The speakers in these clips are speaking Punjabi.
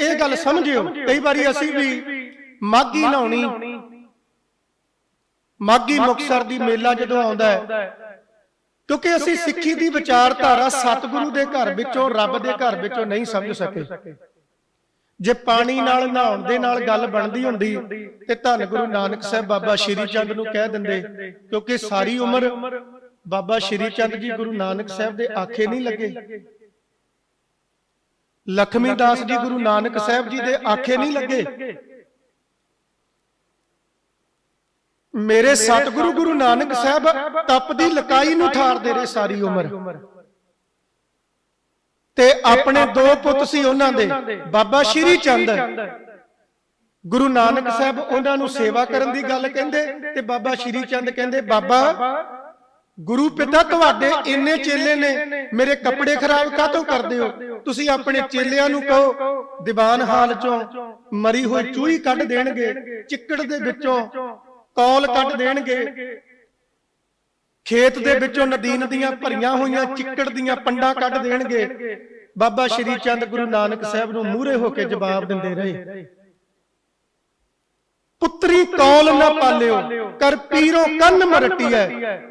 ਇਹ ਗੱਲ ਸਮਝਿਓ। ਕਈ ਵਾਰੀ ਅਸੀਂ ਵੀ ਮਾਗੀ ਨਹਾਉਣੀ। ਮਾਗੀ ਮੁਕਸਰ ਦੀ ਮੇਲਾ ਜਦੋਂ ਆਉਂਦਾ ਹੈ ਕਿਉਂਕਿ ਅਸੀਂ ਸਿੱਖੀ ਦੀ ਵਿਚਾਰਧਾਰਾ ਸਤਿਗੁਰੂ ਦੇ ਘਰ ਵਿੱਚੋਂ ਰੱਬ ਦੇ ਘਰ ਵਿੱਚੋਂ ਨਹੀਂ ਸਮਝ ਸਕੇ। ਜੇ ਪਾਣੀ ਨਾਲ ਨਹਾਉਣ ਦੇ ਨਾਲ ਗੱਲ ਬਣਦੀ ਹੁੰਦੀ ਤੇ ਧੰਨ ਗੁਰੂ ਨਾਨਕ ਸਾਹਿਬ ਬਾਬਾ ਸ਼੍ਰੀ ਚੰਦ ਨੂੰ ਕਹਿ ਦਿੰਦੇ ਕਿਉਂਕਿ ਸਾਰੀ ਉਮਰ ਬਾਬਾ ਸ਼੍ਰੀ ਚੰਦ ਜੀ ਗੁਰੂ ਨਾਨਕ ਸਾਹਿਬ ਦੇ ਆਖੇ ਨਹੀਂ ਲੱਗੇ। ਲਖਮੀ ਦਾਸ ਜੀ ਗੁਰੂ ਨਾਨਕ ਸਾਹਿਬ ਜੀ ਦੇ ਆਖੇ ਨਹੀਂ ਲੱਗੇ। ਮੇਰੇ ਸਤਿਗੁਰੂ ਗੁਰੂ ਨਾਨਕ ਸਾਹਿਬ ਤਪ ਦੀ ਲਕਾਈ ਨੂੰ ਠਾਰਦੇ ਰਹੇ ਸਾਰੀ ਉਮਰ। ਤੇ ਆਪਣੇ ਦੋ ਪੁੱਤ ਸੀ ਉਹਨਾਂ ਦੇ ਬਾਬਾ ਸ਼੍ਰੀ ਚੰਦ ਗੁਰੂ ਨਾਨਕ ਸਾਹਿਬ ਉਹਨਾਂ ਨੂੰ ਸੇਵਾ ਕਰਨ ਦੀ ਗੱਲ ਕਹਿੰਦੇ ਤੇ ਬਾਬਾ ਸ਼੍ਰੀ ਚੰਦ ਕਹਿੰਦੇ ਬਾਬਾ ਗੁਰੂ ਪਿਤਾ ਤੁਹਾਡੇ ਇੰਨੇ ਚੇਲੇ ਨੇ ਮੇਰੇ ਕੱਪੜੇ ਖਰਾਬ ਕਾਹਤੋਂ ਕਰਦੇ ਹੋ? ਤੁਸੀਂ ਆਪਣੇ ਚੇਲਿਆਂ ਨੂੰ ਕਹੋ ਦੀਵਾਨ ਹਾਲ ਚੋਂ ਮਰੀ ਹੋਈ ਚੂਹੀ ਕੱਢ ਦੇਣਗੇ ਚਿੱਕੜ ਦੇ ਵਿੱਚੋਂ ਕੌਲ ਕੱਢ ਦੇਣਗੇ। ਖੇਤ ਦੇ ਵਿੱਚੋਂ ਨਦੀਨ ਦੀਆਂ ਭਰੀਆਂ ਹੋਈਆਂ ਚਿੱਕੜ ਦੀਆਂ ਪੰਡਾਂ ਕੱਢ ਦੇਣਗੇ। ਬਾਬਾ ਸ਼੍ਰੀ ਚੰਦ ਗੁਰੂ ਨਾਨਕ ਸਾਹਿਬ ਨੂੰ ਮੂਹਰੇ ਹੋ ਕੇ ਜਵਾਬ ਦਿੰਦੇ ਰਹੇ। ਪੁੱਤਰੀ ਕੌਲ ਨਾ ਪਾਲਿਓ। ਕਰ ਪੀਰੋ ਕੰਨ ਮਰਟੀਐ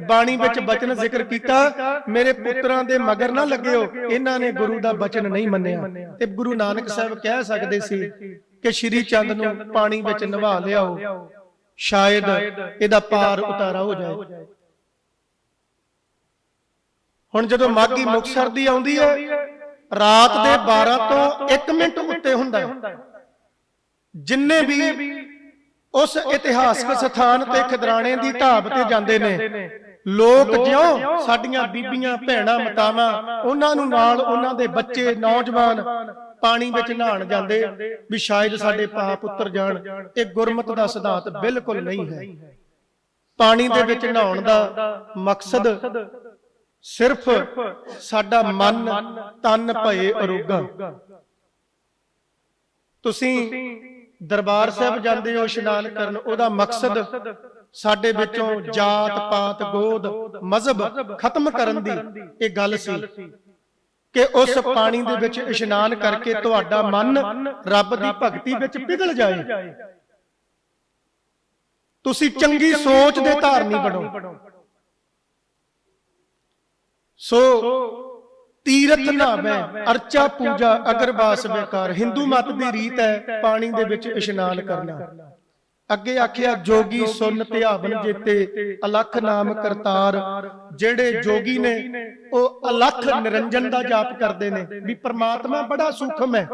ਬਾਣੀ ਵਿੱਚ ਬਚਨ ਜ਼ਿਕਰ ਕੀਤਾ ਮੇਰੇ ਪੁੱਤਰਾਂ ਦੇ ਮਗਰ ਨਾ ਲੱਗਿਓ। ਇਹਨਾਂ ਨੇ ਗੁਰੂ ਦਾ ਬਚਨ ਨਹੀਂ ਮੰਨਿਆ। ਤੇ ਗੁਰੂ ਨਾਨਕ ਸਾਹਿਬ ਕਹਿ ਸਕਦੇ ਸੀ ਕਿ ਸ਼੍ਰੀ ਚੰਦ ਨੂੰ ਪਾਣੀ ਵਿੱਚ ਨਵਾ ਲਿਆਓ। ਸ਼ਾਇਦ ਇਹਦਾ ਪਾਰ ਉਤਾਰਾ ਹੋ ਜਾਏ। ਹੁਣ ਜਦੋਂ ਮਾਗੀ ਮੁਕਸਰ ਦੀ ਆਉਂਦੀ ਹੈ ਰਾਤ ਦੇ 12 ਤੋਂ 1 ਮਿੰਟ ਉੱਤੇ ਹੁੰਦਾ ਹੈ। ਜਿੰਨੇ ਵੀ ਉਸ ਇਤਿਹਾਸਕ ਸਥਾਨ ਤੇ ਖਿਦਰਾਣੇ ਦੀ ਢਾਬ ਤੇ ਜਾਂਦੇ ਨੇ। ਲੋਕ ਜਿਉਂ ਸਾਡੀਆਂ ਬੀਬੀਆਂ ਭੈਣਾਂ ਮਤਾਵਾਂ ਉਹਨਾਂ ਨੂੰ ਨਾਲ ਉਹਨਾਂ ਦੇ ਬੱਚੇ ਨੌਜਵਾਨ ਪਾਣੀ ਵਿੱਚ ਨਹਾਣ ਜਾਂਦੇ ਵੀ ਸ਼ਾਇਦ ਸਾਡੇ ਪਾਪ ਉਤਰ ਜਾਣ। ਇਹ ਗੁਰਮਤ ਦਾ ਸਿਧਾਂਤ ਬਿਲਕੁਲ ਨਹੀਂ ਹੈ। ਪਾਣੀ ਦੇ ਵਿੱਚ ਨਹਾਉਣ ਦਾ ਮਕਸਦ ਸਿਰਫ ਸਾਡਾ ਮਨ ਤਨ ਭਏ ਅਰੋਗਾ ਤੁਸੀਂ ਦਰਬਾਰ ਸਾਹਿਬ ਜਾਂਦੇ ਹੋ ਇਸ਼ਨਾਨ ਕਰਨ ਉਹਦਾ ਮਕਸਦ ਸਾਡੇ ਵਿੱਚੋਂ ਜਾਤ ਪਾਤ ਗੋਦ ਮਜ਼ਹਬ ਖਤਮ ਕਰਨ ਦੀ ਇਹ ਗੱਲ ਸੀ ਕਿ ਉਸ ਪਾਣੀ ਦੇ ਵਿੱਚ ਇਸ਼ਨਾਨ ਕਰਕੇ ਤੁਹਾਡਾ ਮਨ ਰੱਬ ਦੀ ਭਗਤੀ ਵਿੱਚ ਪਿਘਲ ਜਾਏ। ਤੁਸੀਂ ਚੰਗੀ ਸੋਚ ਦੇ ਧਾਰਨੀ ਬਣੋ। ਸੋ ਤੀਰਥ ਨਾਵੇਂ ਅਰਚਾ ਪੂਜਾ ਅਗਰਵਾਸ ਬੇਕਾਰ ਹਿੰਦੂ ਮਤ ਦੀ ਰੀਤ ਹੈ ਪਾਣੀ ਦੇ ਵਿੱਚ ਇਸ਼ਨਾਨ ਕਰਨਾ। ਅੱਗੇ ਆਖਿਆ ਜੋਗੀ ਸੁਨ ਧਿਆਵਨ ਜੇਤੇ ਅਲਖ ਨਾਮ ਕਰਤਾਰ ਜਿਹੜੇ ਜੋਗੀ ਨੇ ਉਹ ਅਲਖ ਨਿਰੰਜਨ ਦਾ ਜਾਪ ਕਰਦੇ ਨੇ ਵੀ ਪ੍ਰਮਾਤਮਾ ਬੜਾ ਸੂਖਮ ਹੈ।